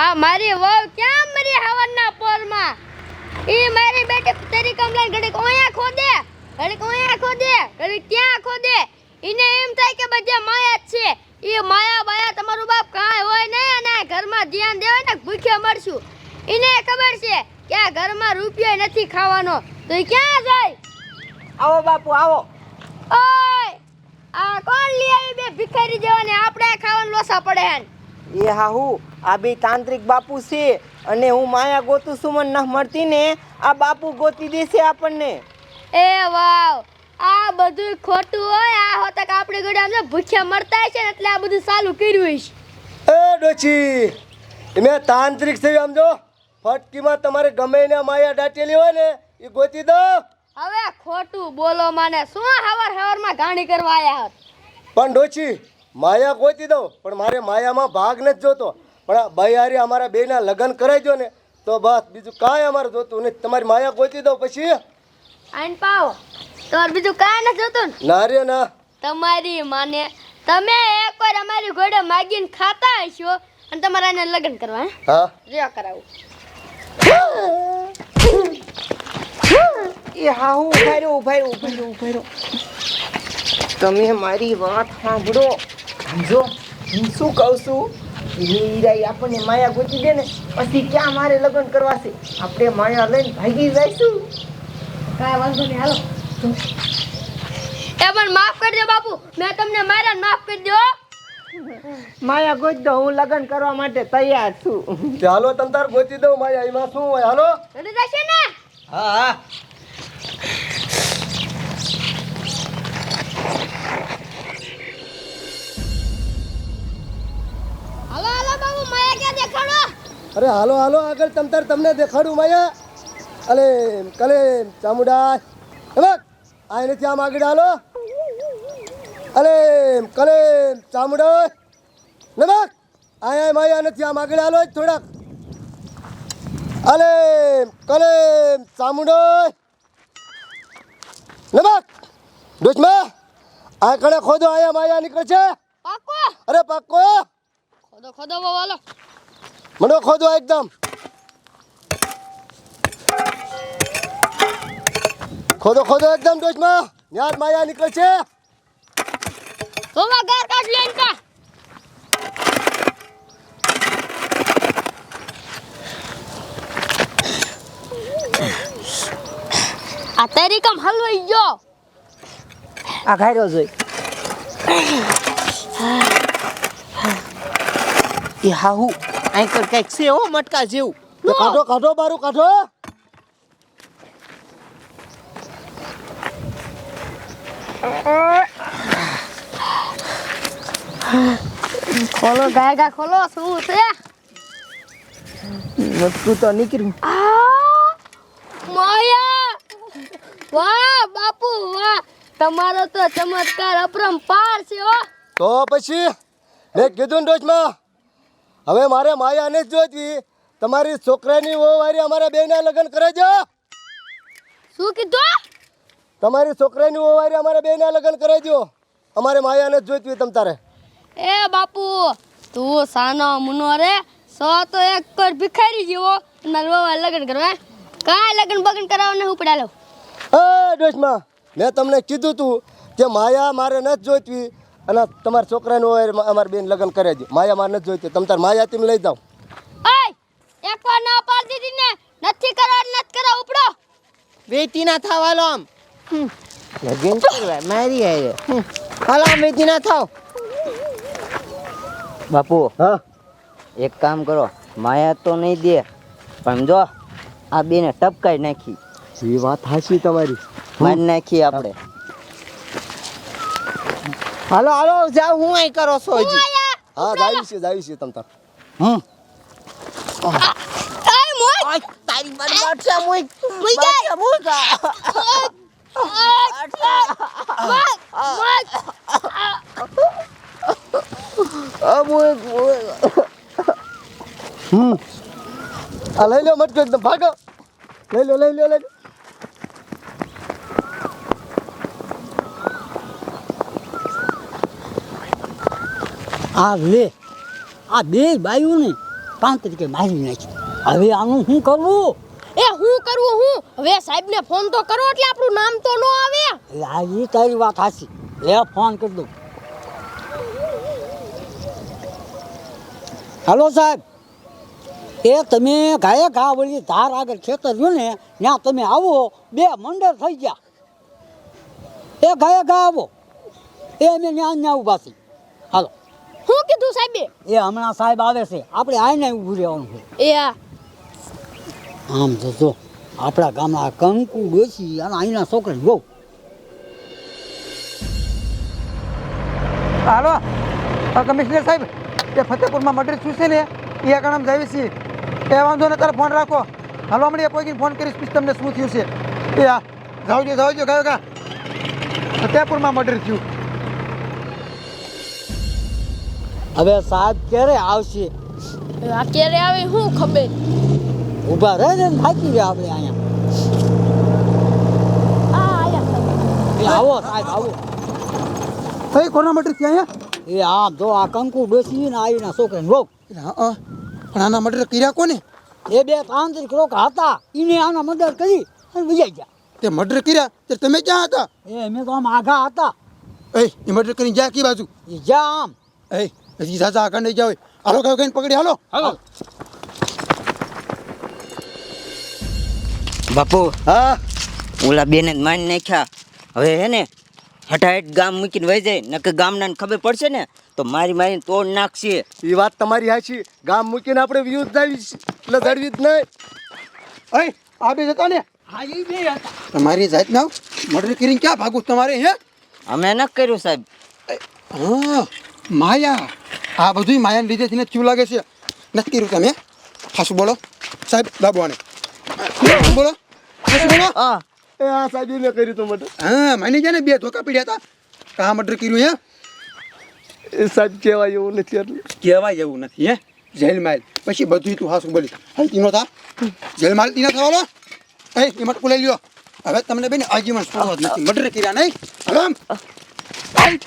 આ મારી વહુ ક્યાં મરી હવનના પોરમાં? ઈ મારી બેટી તેરી કમલાઈ ઘડીક ઓયા ખોદે ઘડીક ઓયા ખોદે ઘડીક ત્યાં ખોદે. ઈને એમ થાય કે બધે માયા જ છે. ઈ માયા બાયા તમારું બાપ કાંઈ હોય નહીં અને ઘરમાં ધ્યાન દેવાય ને ભૂખે મરશું. ઈને ખબર છે કે આ ઘરમાં રૂપિયો નથી ખાવાનો. તો ઈ ક્યાં જાય? આવો બાપુ આવો. ઓય! આ કોણ લઈ આવી બે ભિખારી જેવાને? આપણે ખાવાનું લોસા પડે હે એ હાહુ આ બે તાંત્રિક બાપુ છે અને હું માયા ગોતું છું મને ન મળતી ને આ બાપુ ગોતી દેશે આપણને. એ વાવ આ બધું ખોટું હોય આ હોતા કે આપણે ગળે આમ ભૂખ્યા મરતા છે ને એટલે આ બધું સાલું કર્યું છે એ ડોચી મેં તાંત્રિક છે સમજો ફટકીમાં તમારે ગમે ને માયા દાટેલી હોય ને એ ગોતી દો. હવે ખોટું બોલો માને શું હવાર હવારમાં ગાણી કરવા આવ્યા હોત? પણ ડોચી માયા ગોતી દઉં પણ મારે માયામાં ભાગ નથી જોતો. પણ ભાઈ બૈયારી અમારા બેના લગ્ન કરાવજો ને તો બસ બીજું કાંઈ અમારે જોતું નથી. તમારી માયા ગોતી દો પછી? આઈન પાવ તમારે બીજું કાંઈ નથી જોતું ને? ના રે ના. તમારી માને તમે એકવાર અમારી ઘોડે માગીને ખાતા હશો અને તમારા એને લગ્ન કરવા હે? હા. જો કરાવું. એ હા હું ઊભા રહ્યો ઊભા રહ્યો ઊભા રહ્યો. તમે મારી વાત સાંભળો. જો હું શું કહું છું? હીરાઈ આપણને માયા ગોતી દે ને પછી ક્યાં મારે લગ્ન કરવા છે? આપણે માયા લઈને ભાગી જઈશું. કાંઈ વાંધો નહીં હાલો. એ પણ માફ કરી દો બાપુ મેં તમને માર્યા માફ કરી દો. માયા ગોતી દો હું લગ્ન કરવા માટે તૈયાર છું. ચાલો તમ તાર ગોચી દઉં માયા એમાં શું હોય? હાલો. રડી જશે ને? હા હા. અરે હાલો હાલો આગળ તમ તાર તમને દેખાડું માયા. અલે કલે ચામુંડા એમાં આ નથી આમ આગળ હાલો. અલે કલે ચામુંડા નમક આયા માયા નથી આમ આગળ હાલો થોડાક. અલે કલે ચામુંડો નમક દુશ્મા આ કણે ખોદો આયા માયા નીકળે છે. પાકો અરે પાક્કો. ખોદો ખોદો બાબુ હાલો મંડો ખોદો એકદમ. ખોદો ખોદો એકદમ ડોશમાં ન્યાર માયા નીકળે છે. તો ગાર કાઢ લેન કા આ તારી કામ હલવાઈ ગયો. આ ઘાયરો જોઈ. એ હા હું અહીં કંઈક છે હો મટકા જેવું. તો કાઢો કાઢો બારું કાઢો. ખોલો ગાયગા ખોલો શું છે? મટકું તો નીકળ્યું. માયા! વાહ બાપુ વાહ. તમારો તો ચમત્કાર અપરંપાર છે હો. તો પછી મેં કીધું ને ડોશમાં હવે મારે માયાને જ જોઈતી. તમારી છોકરાની વહુ વારી અમારા બેના લગ્ન કરે શું કીધું? તમારી છોકરાની વહુ વારી અમારા બેના લગ્ન કરેજો અમારે માયાને જ જોઈતી તમ તારે. એ બાપુ તું સાનો મુનો રે સો તો એક કર ભિખારી જેવો મારા વહુ લગ્ન કરવા કાંઈ લગ્ન બગન કરાવને હું પડાલો એ ડોશમાં મેં તમને કીધું તું કે માયા મારે નથી જોઈતી. અને તમારા છોકરાનું હોય અમારી બેન લગ્ન કરે છે. માયા માર નથી જોઈતી. તમે તાર માયા તેમ લઈ જાઓ. ઓય! એકવાર ના પાડી દીધી ને નથી કરવા નથી કરવા ઉપડો. વેતી ના થાવ હાલો આમ. લગન? કરવા મારી આયે. હાલો આમ વેતી ના થાવ. બાપુ હા? એક કામ કરો. માયા તો નહીં દે પણ જો આ બેને ટપકાઈ નાખી. એ વાત હાચી તમારી. મારી નાખી આપણે. હાલો હાલો જાવ હું અહીં કરો છો હજી. હા જાવી છે જાવી છે તમ તાર. હમ. તારી જાય. આ મોય મોય. હમ. આ લઈ લો મટકો એકદમ ભાગો. લઈ લો લઈ લો લઈ લો. આ લે આ બે બાયુને પાંચ તરીકે મારી નાખી હવે આનું શું કરવું એ હું કરવું હું? હવે સાહેબને ફોન તો કરો એટલે આપણું નામ તો ન આવે. એટલે આ એ તારી વાત હાચી. લે ફોન કરી દઉં. હાલો સાહેબ. એ તમે ગાયે ઘા વળી ધાર આગળ ખેતર રહ્યું ને ત્યાં તમે આવો બે મંડળ થઈ ગયા. એ ગાયે ઘા આવો એ અમે ત્યાં ત્યાં છીએ. હાલો હું કીધું સાહેબે એ? હમણાં સાહેબ આવે છે. આપણે આઈને ઊભું રહેવાનું છે. એ આમ તો જો આપણા ગામના આ કંકુ ડોસી અને અહીંના છોકરા બહુ. હાલો કમિશનર સાહેબ એ ફતેપુરમાં મર્ડર થયું છે ને? એ આગળ આમ જાવી છીએ એ વાંધો ને તારે ફોન રાખો. હાલો હમણાં પહોંચીને ફોન કરીશ પછી તમને શું થયું છે. એ આ જાવજો જાવજો જાવ કયો કા ફતેપુરમાં મર્ડર થયું. હવે સાહેબ ક્યારે આવશે? આ ક્યારે આવે હું ખબર. ઊભા રહે ને થાકી ગયા આપણે અહીંયા. આવો સાહેબ આવો. કઈ કોના મર્ડર થયા અહીંયા એ આમ જો આ કંકુ બેસી ને આવીના છોકરા બહુ એટલે હા હા. પણ આના મર્ડર કર્યા કોને? એ બે તાંત્રિક રોક હતા. એને આના મદદ કરી અને વિજાઈ ગયા. તે મર્ડર કર્યા? તે તમે ક્યાં હતા? એ અમે તો આમ આઘા હતા. એ એ મર્ડર કરીને જ્યાં કી બાજુ? એ જ્યાં આમ. એ હજી સાચા આગળ નહીં જાવ હાલો કયો કઈ પકડી હાલો. હાલો. બાપુ હા? ઓલા બેને માન નાખ્યા. હવે હે ને હટાહટ ગામ મૂકીને વહી જાય નકર ગામના ખબર પડશે ને તો મારી મારીને તોડ નાખશે. એ વાત તમારી હાચી. ગામ મૂકીને આપણે વ્યૂઝ દાવી એટલે દળવી જ નહીં. એ આ બે જતા ને? હા એ બે હતા. તમારી જાત ના મર્ડર કરીને ક્યાં ભાગું તમારે હે? અમે ન કર્યું સાહેબ. હા. માયા આ બધું માયાને લીધેથી ને ચૂ લાગે છે? નથી કર્યું તમે હાસું બોલો. સાહેબ દાબવાને આને. બોલો. હા. બોલો આ એ એને કર્યું તો મટર હા માની ગયા ને બે ધોકા પીડ્યા હતા. કા મટર કર્યું હે? એ સાહેબ કહેવાય એવું નથી એટલે. કહેવાય એવું નથી હે? જેલ માલ પછી બધું તું હાસું બોલી. હા તીનો થા. જેલમાં તીના થવાનો એ એ મટકું લઈ લ્યો. હવે તમને બેન આજીવન જ નથી. મટર કર્યા નહીં. હલો. આઈ.